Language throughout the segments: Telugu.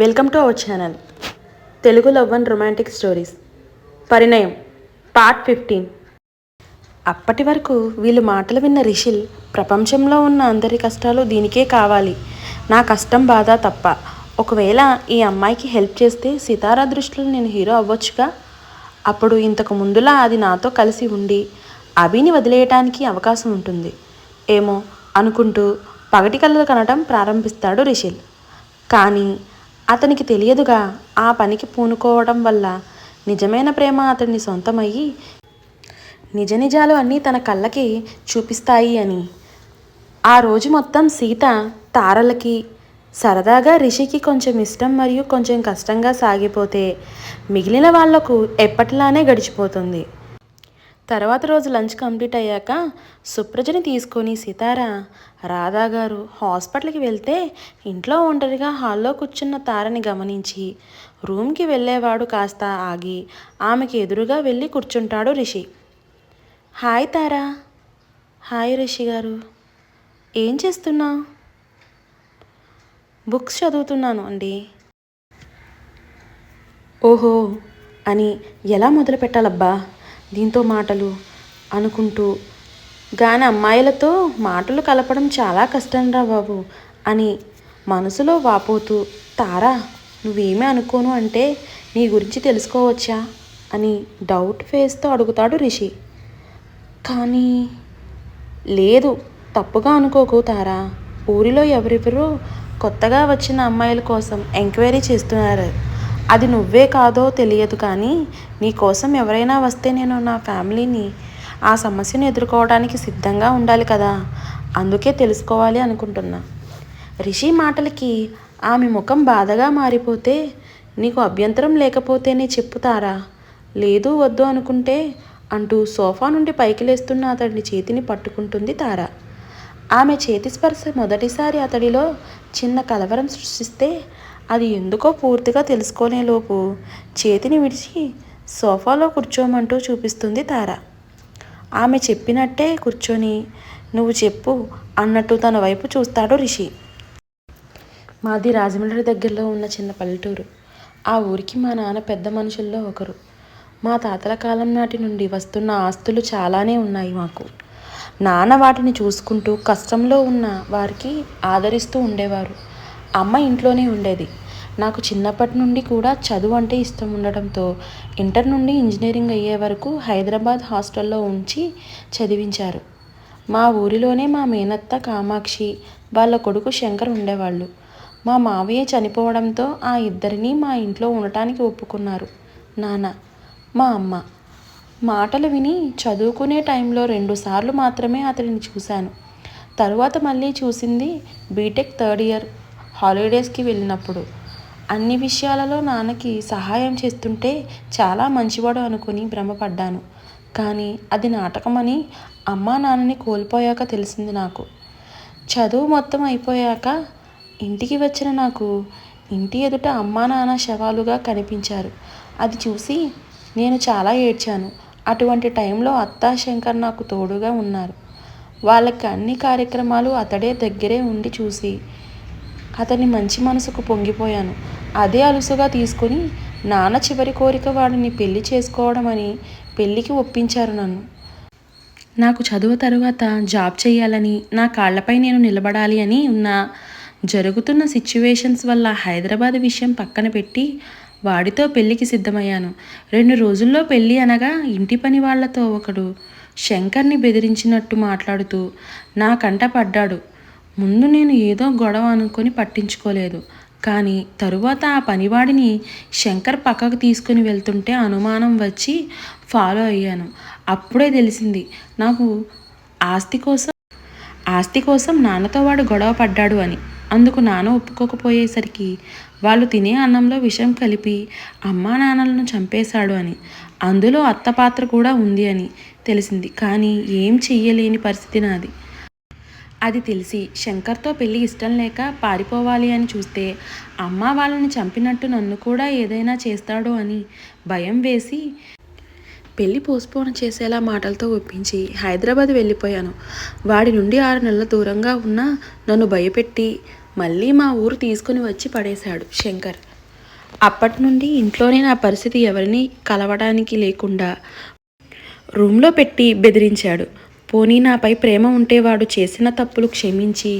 Welcome to our channel Telugu love and romantic stories Parinayam part fifteen అప్పటి వరకు వీళ్ళు మాటలు విన్న రిషిల్ ప్రపంచంలో ఉన్న అందరి కష్టాలు దీనికే కావాలి. నా కష్టం బాధ తప్ప. ఒకవేళ ఈ అమ్మాయికి హెల్ప్ చేస్తే సితారా దృష్టిలో నేను హీరో అవ్వచ్చుగా? అప్పుడు ఇంతకు ముందులా అది నాతో కలిసి ఉండి అభిని వదిలేయటానికి అవకాశం ఉంటుంది. ఏమో అనుకుంటూ పగటి కళ్ళు కనటం ప్రారంభిస్తాడు రిషిల్. కానీ అతనికి తెలియదుగా ఆ పనికి పూనుకోవడం వల్ల నిజమైన ప్రేమ అతన్ని సొంతమయ్యి నిజ నిజాలు అన్నీ తన కళ్ళకి చూపిస్తాయి అని. ఆ రోజు మొత్తం సీత తారలకి సరదాగా రిషికి కొంచెం ఇష్టం మరియు కొంచెం కష్టంగా సాగిపోతే మిగిలిన వాళ్ళకు ఎప్పటిలానే గడిచిపోతుంది. తర్వాత రోజు లంచ్ కంప్లీట్ అయ్యాక సుప్రజని తీసుకొని సితార రాధా గారు హాస్పిటల్కి వెళ్తే ఇంట్లో ఒంటరిగా హాల్లో కూర్చున్న తారని గమనించి రూమ్కి వెళ్ళేవాడు కాస్త ఆగి ఆమెకి ఎదురుగా వెళ్ళి కూర్చుంటాడు రిషి. హాయ్ తారా. హాయ్ రిషి గారు. ఏం చేస్తున్నావు? బుక్స్ చదువుతున్నాను అండి. ఓహో అని ఎలా మొదలు పెట్టాలబ్బా దీంతో మాటలు అనుకుంటూ గాని అమ్మాయిలతో మాటలు కలపడం చాలా కష్టంరా బాబు అని మనసులో వాపోతూ తారా నువ్వేమీ అనుకోను అంటే నీ గురించి తెలుసుకోవచ్చా? అని డౌట్ ఫేస్తో అడుగుతాడు రిషి. కానీ లేదు తప్పుగా అనుకోకు తారా. ఊరిలో ఎవరెవరో కొత్తగా వచ్చిన అమ్మాయిల కోసం ఎంక్వైరీ చేస్తున్నారు. అది నువ్వే కాదో తెలియదు కానీ నీ కోసం ఎవరైనా వస్తే నేను నా ఫ్యామిలీని ఆ సమస్యను ఎదుర్కోవడానికి సిద్ధంగా ఉండాలి కదా. అందుకే తెలుసుకోవాలి అనుకుంటున్నా. రిషి మాటలకి ఆమె ముఖం బాధగా మారిపోతే నీకు అభ్యంతరం లేకపోతేనే చెప్పుతారా? లేదు వద్దు అనుకుంటే అంటూ సోఫా నుండి పైకి లేస్తున్న అతడి చేతిని పట్టుకుంటుంది తారా. ఆమె చేతి స్పర్శ మొదటిసారి అతడిలో చిన్న కలవరం సృష్టిస్తే అది ఎందుకో పూర్తిగా తెలుసుకోలేలోపు చేతిని విడిచి సోఫాలో కూర్చోమంటూ చూపిస్తుంది తార. ఆమె చెప్పినట్టే కూర్చొని నువ్వు చెప్పు అన్నట్టు తన వైపు చూస్తాడు రిషి. మాది రాజమండ్రి దగ్గరలో ఉన్న చిన్న పల్లెటూరు. ఆ ఊరికి మా నాన్న పెద్ద మనుషుల్లో ఒకరు. మా తాతల కాలం నాటి నుండి వస్తున్న ఆస్తులు చాలానే ఉన్నాయి మాకు. నాన్న వాటిని చూసుకుంటూ కష్టంలో ఉన్న వారికి ఆదరిస్తూ ఉండేవారు. అమ్మ ఇంట్లోనే ఉండేది. నాకు చిన్నప్పటి నుండి కూడా చదువు అంటే ఇష్టం ఉండడంతో ఇంటర్ నుండి ఇంజనీరింగ్ అయ్యే వరకు హైదరాబాద్ హాస్టల్లో ఉంచి చదివించారు. మా ఊరిలోనే మా మేనత్త కామాక్షి వాళ్ళ కొడుకు శంకర్ ఉండేవాళ్ళు. మా మావయ్య చనిపోవడంతో ఆ ఇద్దరిని మా ఇంట్లో ఉండటానికి ఒప్పుకున్నారు. నాన్న మా అమ్మ. మాటలు విని చదువుకునే టైంలో రెండుసార్లు మాత్రమే అతడిని చూశాను. తరువాత మళ్ళీ చూసింది బీటెక్ థర్డ్ ఇయర్. హాలిడేస్కి వెళ్ళినప్పుడు. అన్ని విషయాలలో నాన్నకి సహాయం చేస్తుంటే చాలా మంచివాడు అనుకుని భ్రమపడ్డాను. కానీ అది నాటకమని అమ్మా నాన్నని కోల్పోయాక తెలిసింది నాకు. చదువు మొత్తం అయిపోయాక ఇంటికి వచ్చిన నాకు ఇంటి ఎదుట అమ్మా నాన్న శవాలుగా కనిపించారు. అది చూసి నేను చాలా ఏడ్చాను. అటువంటి టైంలో అత్తా శంకర్ నాకు తోడుగా ఉన్నారు. వాళ్ళకి అన్ని కార్యక్రమాలు అతడే దగ్గరే ఉండి చూసి అతని మంచి మనసుకు పొంగిపోయాను. అదే అలుసుగా తీసుకొని నాన్న చివరి కోరిక వాడిని పెళ్ళి చేసుకోవడం అని పెళ్ళికి ఒప్పించారు నన్ను. నాకు చదువు తరువాత జాబ్ చేయాలని నా కాళ్ళపై నేను నిలబడాలి అని ఉన్న జరుగుతున్న సిచ్యువేషన్స్ వల్ల హైదరాబాద్ విషయం పక్కన పెట్టి వాడితో పెళ్ళికి సిద్ధమయ్యాను. రెండు రోజుల్లో పెళ్ళి అనగా ఇంటి పని వాళ్ళతో ఒకడు శంకర్ని బెదిరించినట్టు మాట్లాడుతూ నా కంట పడ్డాడు. ముందు నేను ఏదో గొడవ అనుకొని పట్టించుకోలేదు. కానీ తరువాత ఆ పనివాడిని శంకర్ పక్కకు తీసుకుని వెళ్తుంటే అనుమానం వచ్చి ఫాలో అయ్యాను. అప్పుడే తెలిసింది నాకు ఆస్తి కోసం ఆస్తి కోసం నాన్నతో వాడు గొడవ పడ్డాడు అని. అందుకు నాన్న ఒప్పుకోకపోయేసరికి వాళ్ళు తినే అన్నంలో విషం కలిపి అమ్మా నాన్నలను చంపేశాడు అని. అందులో అత్త పాత్ర కూడా ఉంది అని తెలిసింది. కానీ ఏం చెయ్యలేని పరిస్థితి నాది. అది తెలిసి శంకర్తో పెళ్ళి ఇష్టం లేక పారిపోవాలి అని చూస్తే అమ్మ వాళ్ళని చంపినట్టు నన్ను కూడా ఏదైనా చేస్తాడో అని భయం వేసి పెళ్ళి పోస్ట్పోన్ చేసేలా మాటలతో ఒప్పించి హైదరాబాద్ వెళ్ళిపోయాను. వాడి నుండి ఆరు నెలల దూరంగా ఉన్న నన్ను భయపెట్టి మళ్ళీ మా ఊరు తీసుకుని వచ్చి పడేశాడు శంకర్. అప్పటి నుండి ఇంట్లోనే నా పరిస్థితి ఎవరిని కలవడానికి లేకుండా రూమ్లో పెట్టి బెదిరించాడు. పోనీ నాపై ప్రేమ ఉంటే వాడు చేసిన తప్పులు క్షమించి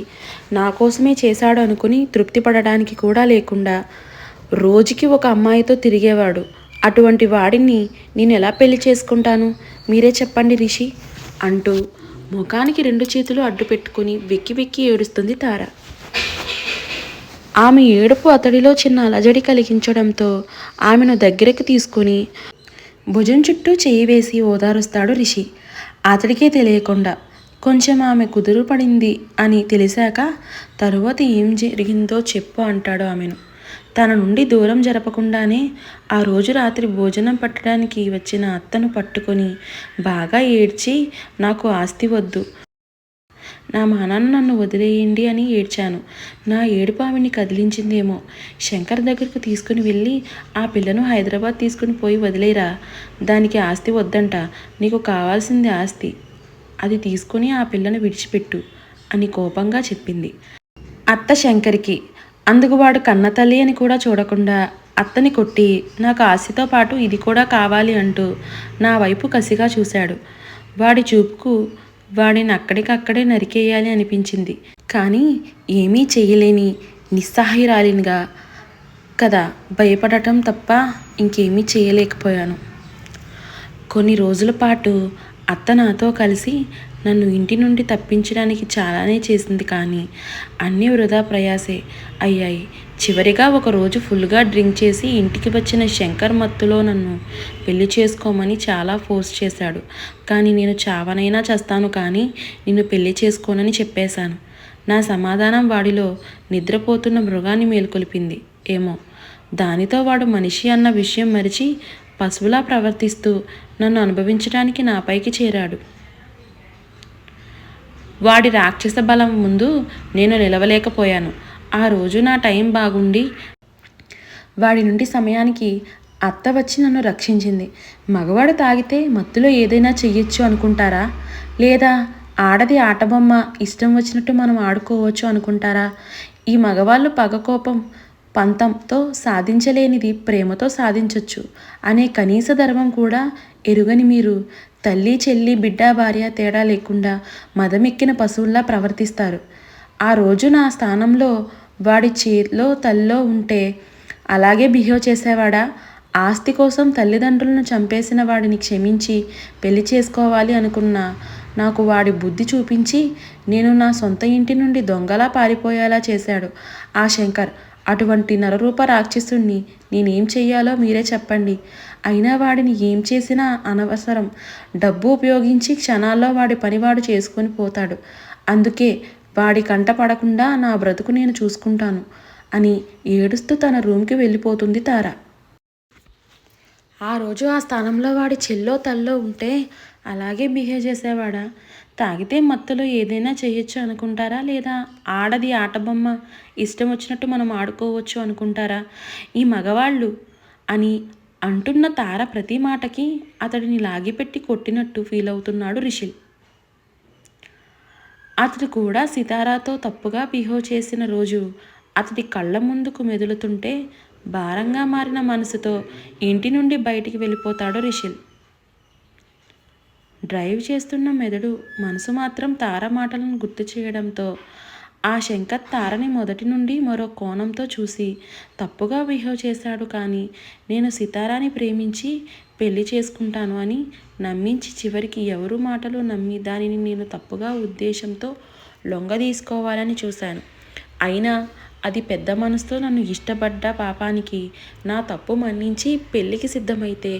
నా కోసమే చేశాడు అనుకుని తృప్తి పడడానికి కూడా లేకుండా రోజుకి ఒక అమ్మాయితో తిరిగేవాడు. అటువంటి వాడిని నేను ఎలా పెళ్ళి చేసుకుంటాను? మీరే చెప్పండి రిషి అంటూ ముఖానికి రెండు చేతులు అడ్డు పెట్టుకుని వెక్కి వెక్కి ఏడుస్తుంది తార. ఆమె ఏడుపు అతడిలో చిన్న అలజడి కలిగించడంతో ఆమెను దగ్గరకు తీసుకుని భుజం చుట్టూ చేయి వేసి ఓదారుస్తాడు రిషి. అతడికే తెలియకుండా కొంచెం ఆమె కుదురు పడింది అని తెలిసాక తరువాత ఏం జరిగిందో చెప్పు అంటాడు ఆమెను. తన నుండి దూరం జరపకుండానే ఆ రోజు రాత్రి భోజనం పట్టడానికి వచ్చిన అత్తను పట్టుకొని బాగా ఏడ్చి నాకు ఆస్తి వద్దు నా మానాన్న నన్ను వదిలేయండి అని ఏడ్చాను. నా ఏడుపు ఆమెని కదిలించిందేమో. శంకర్ దగ్గరకు తీసుకుని వెళ్ళి ఆ పిల్లను హైదరాబాద్ తీసుకుని పోయి వదిలేరా? దానికి ఆస్తి వద్దంట. నీకు కావాల్సింది ఆస్తి. అది తీసుకుని ఆ పిల్లను విడిచిపెట్టు అని కోపంగా చెప్పింది. అత్త శంకర్కి అందుకు వాడు కన్నతల్లి అని కూడా చూడకుండా అత్తని కొట్టి నాకు ఆస్తితో పాటు ఇది కూడా కావాలి అంటూ నా వైపు కసిగా చూశాడు. వాడి చూపుకు వాడిని అక్కడికక్కడే నరికేయాలి అనిపించింది. కానీ ఏమీ చేయలేని నిస్సహాయరాలినిగా కదా భయపడటం తప్ప ఇంకేమీ చేయలేకపోయాను కొన్ని రోజుల పాటు అత్త నాతో కలిసి నన్ను ఇంటి నుండి తప్పించడానికి చాలానే చేసింది కానీ అన్నీ వృధా ప్రయాసే. అయ్యాయి. చివరిగా ఒకరోజు ఫుల్గా డ్రింక్ చేసి ఇంటికి వచ్చిన శంకర్ మత్తులో నన్ను పెళ్ళి చేసుకోమని చాలా ఫోర్స్ చేశాడు. కానీ నేను చావనైనా చేస్తాను కానీ నిన్ను పెళ్ళి చేసుకోనని చెప్పేశాను. నా సమాధానం వాడిలో నిద్రపోతున్న మృగాన్ని మేల్కొలిపింది. ఏమో దానితో వాడు మనిషి అన్న విషయం మరిచి పశువులా ప్రవర్తిస్తూ నన్ను అనుభవించడానికి నాపైకి చేరాడు. వాడి రాక్షస బలం ముందు నేను నిలవలేకపోయాను. ఆ రోజు నా టైం బాగుండి. వాడి నుండి సమయానికి అత్త వచ్చి నన్ను రక్షించింది. మగవాడు తాగితే మత్తులో ఏదైనా చెయ్యొచ్చు అనుకుంటారా? లేదా ఆడది ఆటబొమ్మ ఇష్టం వచ్చినట్టు మనం ఆడుకోవచ్చు అనుకుంటారా? ఈ మగవాళ్ళు పగకోపం పంతంతో సాధించలేనిది ప్రేమతో సాధించవచ్చు అనే కనీస ధర్మం కూడా ఎరుగని మీరు తల్లి చెల్లి బిడ్డ భార్య తేడా లేకుండా మదమెక్కిన పశువుల్లా ప్రవర్తిస్తారు. ఆ రోజు నా స్థానంలో వాడి చేతిలో తల్లో ఉంటే అలాగే బిహేవ్ చేసేవాడా? ఆస్తి కోసం తల్లిదండ్రులను చంపేసిన వాడిని క్షమించి పెళ్ళి చేసుకోవాలి అనుకున్న. నాకు వాడి బుద్ధి చూపించి నేను నా సొంత ఇంటి నుండి దొంగలా పారిపోయేలా చేశాడు. ఆ శంకర్ అటువంటి నరరూప రాక్షసుణ్ణి నేనేం చెయ్యాలో మీరే చెప్పండి. అయినా వాడిని ఏం చేసినా అనవసరం. డబ్బు ఉపయోగించి క్షణాల్లో వాడి పనివాడు చేసుకొని పోతాడు. అందుకే వాడి కంట పడకుండా నా బ్రతుకు నేను చూసుకుంటాను అని ఏడుస్తూ తన రూమ్కి వెళ్ళిపోతుంది తార. ఆ రోజు ఆ స్థానంలో వాడి చెల్లో తల్లో ఉంటే అలాగే బిహేవ్ చేసేవాడా? తాగితే మత్తులో ఏదైనా చేయొచ్చు అనుకుంటారా? లేదా ఆడది ఆటబొమ్మ ఇష్టం వచ్చినట్టు మనం ఆడుకోవచ్చు అనుకుంటారా? ఈ మగవాళ్ళు అని అంటున్న తార ప్రతి మాటకి అతడిని లాగిపెట్టి కొట్టినట్టు ఫీల్ అవుతున్నాడు రిషిల్ అతడు కూడా సితారాతో తప్పుగా బిహేవ్ చేసిన రోజు అతడి కళ్ళ ముందుకు మెదులుతుంటే భారంగా మారిన మనసుతో ఇంటి నుండి బయటికి వెళ్ళిపోతాడు రిషిల్. డ్రైవ్ చేస్తున్న మెదడు మనసు మాత్రం తార మాటలను గుర్తు చేయడంతో ఆ శంకర్ తారని మొదటి నుండి మరో కోణంతో చూసి తప్పుగా బిహేవ్ చేశాడు కానీ నేను సితారాని ప్రేమించి పెళ్ళి చేసుకుంటాను అని నమ్మించి చివరికి ఎవరు మాటలు నమ్మి దానిని నేను తప్పుగా ఉద్దేశంతో లొంగదీసుకోవాలని చూశాను. అయినా అది పెద్ద మనసుతో నన్ను ఇష్టపడ్డ పాపానికి నా తప్పు మన్నించి పెళ్ళికి సిద్ధమైతే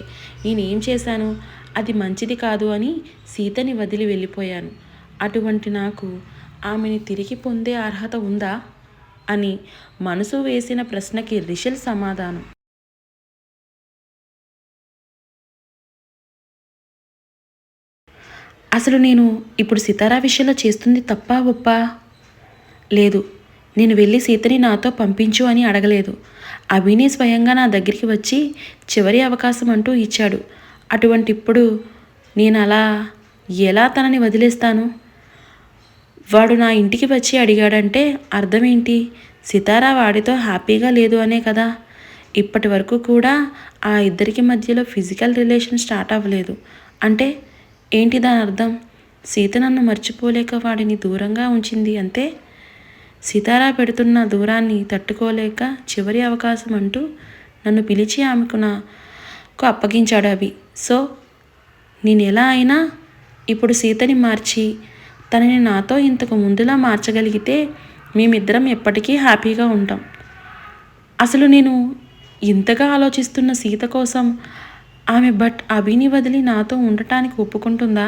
నేనేం చేశాను? అది మంచిది కాదు అని సీతని వదిలి వెళ్ళిపోయాను. అటువంటి నాకు ఆమెని తిరిగి పొందే అర్హత ఉందా? అని మనసు వేసిన ప్రశ్నకి రిషల్ సమాధానం. అసలు నేను ఇప్పుడు సితారా విషయంలో చేస్తుంది తప్పా ఒప్పా? లేదు నేను వెళ్ళి సీతని నాతో పంపించు అని అడగలేదు. అభిని స్వయంగా నా దగ్గరికి వచ్చి చివరి అవకాశం అంటూ ఇచ్చాడు. అటువంటి ఇప్పుడు నేను అలా ఎలా తనని వదిలేస్తాను? వాడు నా ఇంటికి వచ్చి అడిగాడంటే అర్థం ఏంటి సితారా వాడితో హ్యాపీగా లేదు అనే కదా. ఇప్పటి వరకు కూడా ఆ ఇద్దరికి మధ్యలో ఫిజికల్ రిలేషన్ స్టార్ట్ అవ్వలేదు. అంటే ఏంటి దాని అర్థం? సీత నన్ను మర్చిపోలేక వాడిని దూరంగా ఉంచింది అంతే? సితారా పెడుతున్న దూరాన్ని తట్టుకోలేక చివరి అవకాశం అంటూ నన్ను పిలిచి ఆమెకు నాకు అప్పగించాడు అవి సో నేను ఎలా అయినా ఇప్పుడు సీతని మార్చి తనని నాతో ఇంతకు ముందులా మార్చగలిగితే మేమిద్దరం ఎప్పటికీ హ్యాపీగా ఉంటాం. అసలు నేను ఇంతగా ఆలోచిస్తున్న సీత కోసం ఆమె బట్ అభిని వదిలి నాతో ఉండటానికి ఒప్పుకుంటుందా?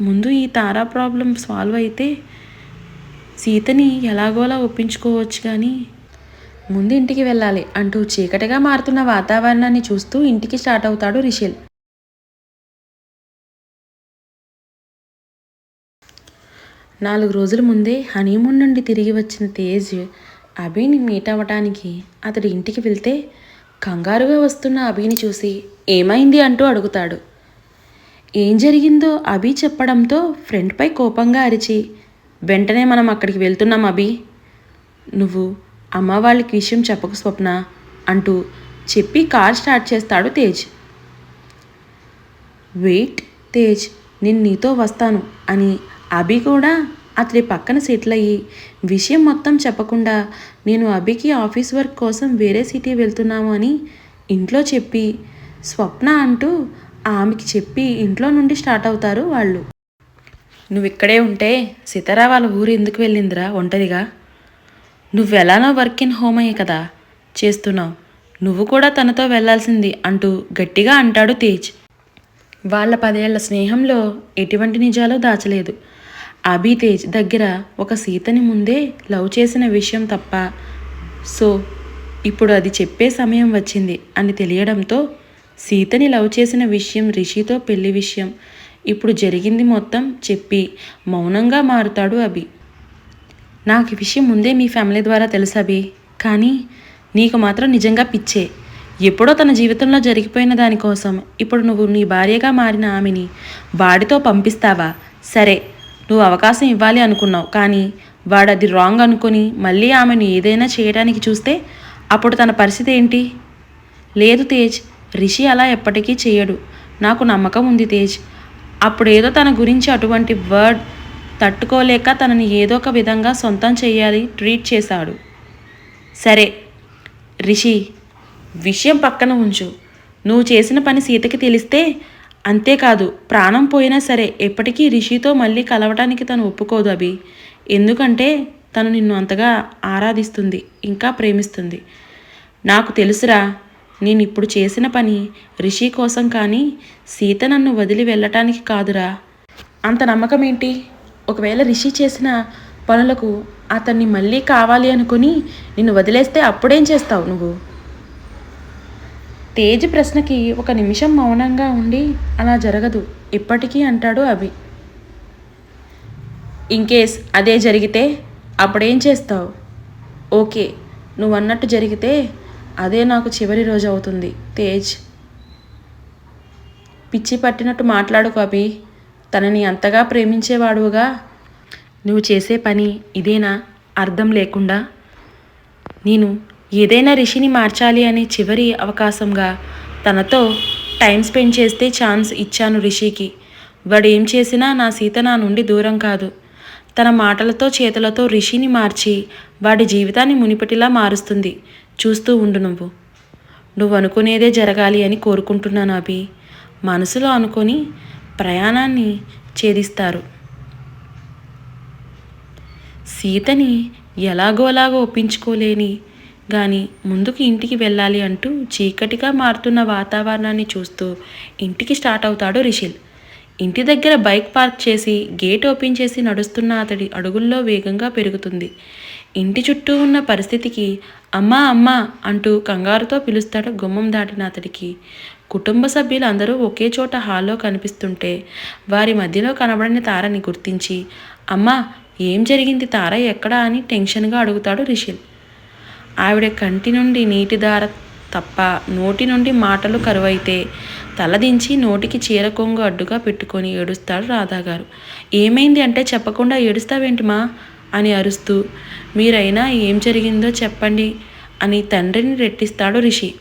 ముందు ఈ తారా ప్రాబ్లం సాల్వ్ అయితే సీతని ఎలాగోలా ఒప్పించుకోవచ్చు కానీ ముందు ఇంటికి వెళ్ళాలి అంటూ చీకటిగా మారుతున్న వాతావరణాన్ని చూస్తూ ఇంటికి స్టార్ట్ అవుతాడు రిషిల్. నాలుగు రోజుల ముందే హనీమూన్ నుండి తిరిగి వచ్చిన తేజ్ అభిని మీట్ అవ్వటానికి అతడి ఇంటికి వెళ్తే కంగారుగా వస్తున్న అభిని చూసి ఏమైంది అంటూ అడుగుతాడు. ఏం జరిగిందో అభి చెప్పడంతో ఫ్రెండ్పై కోపంగా అరిచి వెంటనే మనం అక్కడికి వెళ్తున్నాం అభి. నువ్వు అమ్మ వాళ్ళకి విషయం చెప్పకు స్వప్న అంటూ చెప్పి కార్ స్టార్ట్ చేస్తాడు తేజ్. వెయిట్ తేజ్ నేను నీతో వస్తాను అని అభి కూడా అతడి పక్కన సెటిల్ అయ్యి విషయం మొత్తం చెప్పకుండా నేను అభికి ఆఫీస్ వర్క్ కోసం వేరే సిటీ వెళ్తున్నాము అని ఇంట్లో చెప్పి స్వప్న అంటూ ఆమెకి చెప్పి ఇంట్లో నుండి స్టార్ట్ అవుతారు వాళ్ళు. నువ్వు ఇక్కడే ఉంటే సితారా వాళ్ళ ఊరు ఎందుకు వెళ్ళిందిరా ఒంటరిగా? నువ్వు ఎలానో వర్క్ ఇన్ హోమ్ అయ్యే కదా చేస్తున్నావు. నువ్వు కూడా తనతో వెళ్ళాల్సింది అంటూ గట్టిగా అంటాడు తేజ్. వాళ్ళ పదేళ్ళ స్నేహంలో ఎటువంటి నిజాలు దాచలేదు. అభి తేజ్ దగ్గర ఒక సీతని ముందే లవ్ చేసిన విషయం తప్ప. సో ఇప్పుడు అది చెప్పే సమయం వచ్చింది అని తెలియడంతో సీతని లవ్ చేసిన విషయం రిషితో పెళ్ళి విషయం. ఇప్పుడు జరిగింది మొత్తం చెప్పి మౌనంగా మారుతాడు అభి. నాకు ఈ విషయం ముందే మీ ఫ్యామిలీ ద్వారా తెలుసు అభి. కానీ నీకు మాత్రం నిజంగా పిచ్చే. ఎప్పుడో తన జీవితంలో జరిగిపోయిన దానికోసం. ఇప్పుడు నువ్వు నీ భార్యగా మారిన ఆమెని వాడితో పంపిస్తావా? సరే. నువ్వు అవకాశం ఇవ్వాలి అనుకున్నావు కానీ వాడు అది రాంగ్ అనుకొని మళ్ళీ ఆమెను ఏదైనా చేయడానికి చూస్తే అప్పుడు తన పరిస్థితి ఏంటి? లేదు తేజ్ రిషి అలా ఎప్పటికీ చేయడు. నాకు నమ్మకం ఉంది తేజ్. అప్పుడేదో తన గురించి అటువంటి వర్డ్ తట్టుకోలేక తనని ఏదో ఒక విధంగా సొంతం చేయాలి ట్రీట్ చేశాడు. సరే రిషి విషయం పక్కన ఉంచు. నువ్వు చేసిన పని సీతకి తెలిస్తే అంతేకాదు ప్రాణం పోయినా సరే ఎప్పటికీ రిషితో మళ్ళీ కలవటానికి తను ఒప్పుకోదు అభి. ఎందుకంటే తను నిన్ను అంతగా ఆరాధిస్తుంది ఇంకా ప్రేమిస్తుంది. నాకు తెలుసురా నేను ఇప్పుడు చేసిన పని రిషి కోసం కానీ సీత నన్ను వదిలి వెళ్ళటానికి కాదురా. అంత నమ్మకం ఏంటి ఒకవేళ రిషి చేసిన పనులకు అతన్ని మళ్ళీ కావాలి అనుకుని నిన్ను వదిలేస్తే అప్పుడేం చేస్తావు నువ్వు? తేజ్ ప్రశ్నకి ఒక నిమిషం మౌనంగా ఉండి అలా జరగదు. ఇప్పటికీ అంటాడు అభి. ఇన్కేస్ అదే జరిగితే అప్పుడేం చేస్తావు? ఓకే నువ్వు అన్నట్టు జరిగితే అదే నాకు చివరి రోజు అవుతుంది తేజ్. పిచ్చి పట్టినట్టు మాట్లాడుకు అభి. తనని అంతగా ప్రేమించేవాడుగా నువ్వు చేసే పని ఇదేనా? అర్థం లేకుండా. నేను ఏదైనా రిషిని మార్చాలి అనే చివరి అవకాశంగా తనతో టైం స్పెండ్ చేస్తే ఛాన్స్ ఇచ్చాను రిషికి. వాడు ఏం చేసినా నా సీత నా నుండి దూరం కాదు. తన మాటలతో చేతులతో రిషిని మార్చి వాడి జీవితాన్ని మునిపటిలా మారుస్తుంది. చూస్తూ ఉండు నువ్వు. నువ్వు అనుకునేదే జరగాలి అని కోరుకుంటున్నాను అభి. మనసులో అనుకొని ప్రయాణాన్ని ఛేదిస్తారు. సీతని ఎలాగోలాగో ఒప్పించుకోలేని గాని ముందుకు ఇంటికి వెళ్ళాలి అంటూ చీకటిగా మారుతున్న వాతావరణాన్ని చూస్తూ ఇంటికి స్టార్ట్ అవుతాడు రిషిల్. ఇంటి దగ్గర బైక్ పార్క్ చేసి గేట్ ఓపెన్ చేసి నడుస్తున్న అతడి అడుగుల్లో వేగంగా పెరుగుతుంది. ఇంటి చుట్టూ ఉన్న పరిస్థితికి అమ్మా అమ్మా అంటూ కంగారుతో పిలుస్తాడు గుమ్మం దాటిన అతడికి. కుటుంబ సభ్యులు అందరూ ఒకే చోట హాల్లో కనిపిస్తుంటే వారి మధ్యలో కనబడని తారని గుర్తించి అమ్మా ఏం జరిగింది? తార ఎక్కడా? అని టెన్షన్గా అడుగుతాడు రిషిల్. ఆవిడ కంటి నుండి నీటి దార తప్ప నోటి నుండి మాటలు కరువైతే తలదించి నోటికి చీర కొంగు అడ్డుగా పెట్టుకొని ఏడుస్తాడు రాధాగారు. ఏమైంది అంటే చెప్పకుండా ఏడుస్తావేంటిమా? అని అరుస్తూ మీరైనా ఏం జరిగిందో చెప్పండి అని తండ్రిని రెట్టిస్తాడు రిషి.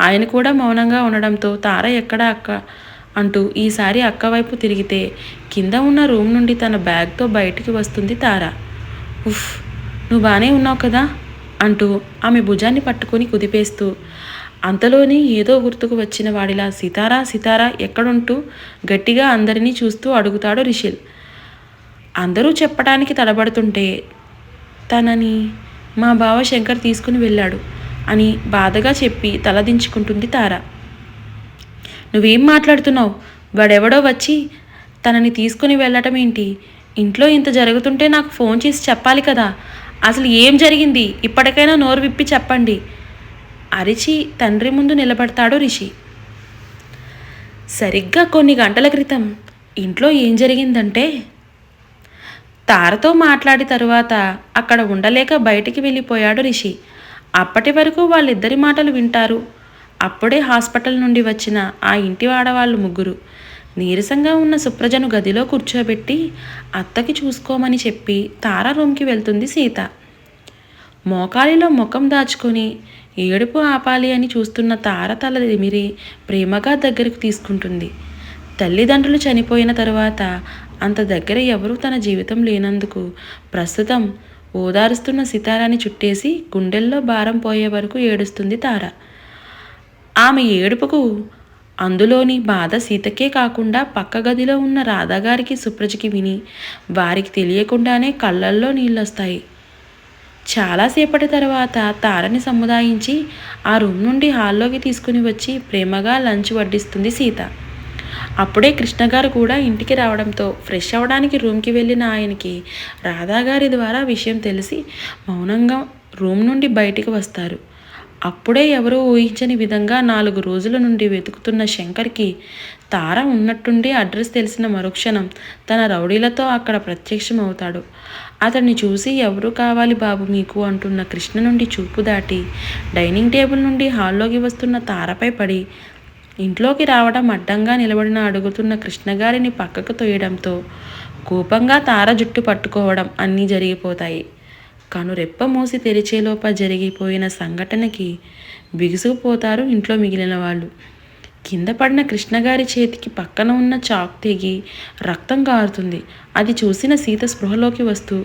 ఆయన కూడా మౌనంగా ఉండడంతో తార ఎక్కడ అక్క? అంటూ ఈసారి అక్క వైపు తిరిగితే కింద ఉన్న రూమ్ నుండి తన బ్యాగ్తో బయటికి వస్తుంది తార. ఉఫ్ నువ్వు బాగానే ఉన్నావు కదా? అంటూ ఆమె భుజాన్ని పట్టుకొని కుదిపేస్తూ అంతలోనే ఏదో గుర్తుకు వచ్చిన వాడిలా సితారా సితారా ఎక్కడుంటూ గట్టిగా అందరినీ చూస్తూ అడుగుతాడు రిషిల్. అందరూ చెప్పడానికి తడబడుతుంటే తనని మా బావ శంకర్ తీసుకుని వెళ్ళాడు అని బాధగా చెప్పి తలదించుకుంటుంది తార. నువ్వేం మాట్లాడుతున్నావు? వాడెవడో వచ్చి తనని తీసుకుని వెళ్ళటం ఏంటి ఇంట్లో ఇంత జరుగుతుంటే నాకు ఫోన్ చేసి చెప్పాలి కదా. అసలు ఏం జరిగింది? ఇప్పటికైనా నోరు విప్పి చెప్పండి. అరిచి తండ్రి ముందు నిలబడతాడు రిషి. సరిగ్గా కొన్ని గంటల క్రితం ఇంట్లో ఏం జరిగిందంటే తారతో మాట్లాడి తరువాత అక్కడ ఉండలేక బయటికి వెళ్ళిపోయాడు రిషి. అప్పటి వరకు వాళ్ళిద్దరి మాటలు వింటారు. అప్పుడే హాస్పిటల్ నుండి వచ్చిన ఆ ఇంటి ఆడవాళ్ళు ముగ్గురు. నీరసంగా ఉన్న సుప్రజను గదిలో కూర్చోబెట్టి అత్తకి చూసుకోమని చెప్పి తార రూమ్కి వెళ్తుంది సీత. మోకాలిలో ముఖం దాచుకొని ఏడుపు ఆపాలి అని చూస్తున్న తార తల ఎమిరి ప్రేమగా దగ్గరకు తీసుకుంటుంది. తల్లిదండ్రులు చనిపోయిన తరువాత అంత దగ్గర ఎవరూ తన జీవితం లేనందుకు ప్రస్తుతం ఓదారుస్తున్న సితారాని చుట్టేసి గుండెల్లో భారం పోయే వరకు ఏడుస్తుంది తార. ఆమె ఏడుపుకు అందులోని బాధ సీతకే కాకుండా పక్క గదిలో ఉన్న రాధాగారికి సుప్రజకి విని వారికి తెలియకుండానే కళ్ళల్లో నీళ్ళొస్తాయి. చాలాసేపటి తర్వాత తారని సముదాయించి ఆ రూమ్ నుండి హాల్లోకి తీసుకుని వచ్చి ప్రేమగా లంచ్ వడ్డిస్తుంది సీత. అప్పుడే కృష్ణగారు కూడా ఇంటికి రావడంతో ఫ్రెష్ అవ్వడానికి రూమ్కి వెళ్ళిన ఆయనకి రాధాగారి ద్వారా విషయం తెలిసి మౌనంగా రూమ్ నుండి బయటికి వస్తారు. అప్పుడే ఎవరూ ఊహించని విధంగా నాలుగు రోజుల నుండి వెతుకుతున్న శంకర్కి తార ఉన్నట్టుండి అడ్రస్ తెలిసిన మరుక్షణం తన రౌడీలతో అక్కడ ప్రత్యక్షం అవుతాడు అతన్ని చూసి ఎవరు కావాలి బాబు మీకు అంటున్న కృష్ణ నుండి చూపు దాటి డైనింగ్ టేబుల్ నుండి హాల్లోకి వస్తున్న తారపై పడి ఇంట్లోకి రావడం అడ్డంగా నిలబడిన అడుగుతున్న కృష్ణగారిని పక్కకు తోయడంతో కోపంగా తార జుట్టు పట్టుకోవడం అన్నీ జరిగిపోతాయి. కనురెప్ప మూసి తెరిచేలోప జరిగిపోయిన సంఘటనకి బిగుసుకుపోతారు ఇంట్లో మిగిలిన వాళ్ళు. కింద పడిన కృష్ణగారి చేతికి పక్కన ఉన్న చాక్ తెగి రక్తం కారుతుంది. అది చూసిన సీత స్పృహలోకి వస్తూ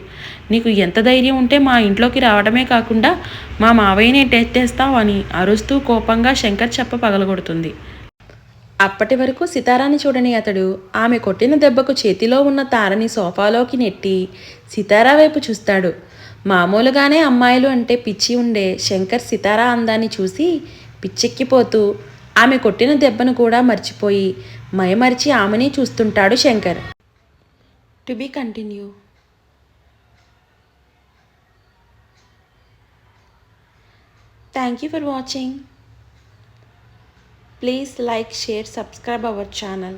నీకు ఎంత ధైర్యం ఉంటే మా ఇంట్లోకి రావడమే కాకుండా మా మావయ్యనే టెట్టేస్తావు అరుస్తూ కోపంగా శంకర్ చెప్ప పగలగొడుతుంది. అప్పటి వరకు సితారాని చూడని అతడు ఆమె కొట్టిన దెబ్బకు చేతిలో ఉన్న తారని సోఫాలోకి నెట్టి సితారా వైపు చూస్తాడు. మామూలుగానే అమ్మాయిలు అంటే పిచ్చి ఉండే శంకర్ సితారా అందాన్ని చూసి పిచ్చెక్కిపోతూ ఆమె కొట్టిన దెబ్బను కూడా మర్చిపోయి మైమరిచి ఆమెని చూస్తుంటాడు Shankar. To be continue. Thank you for watching. Please like share subscribe our channel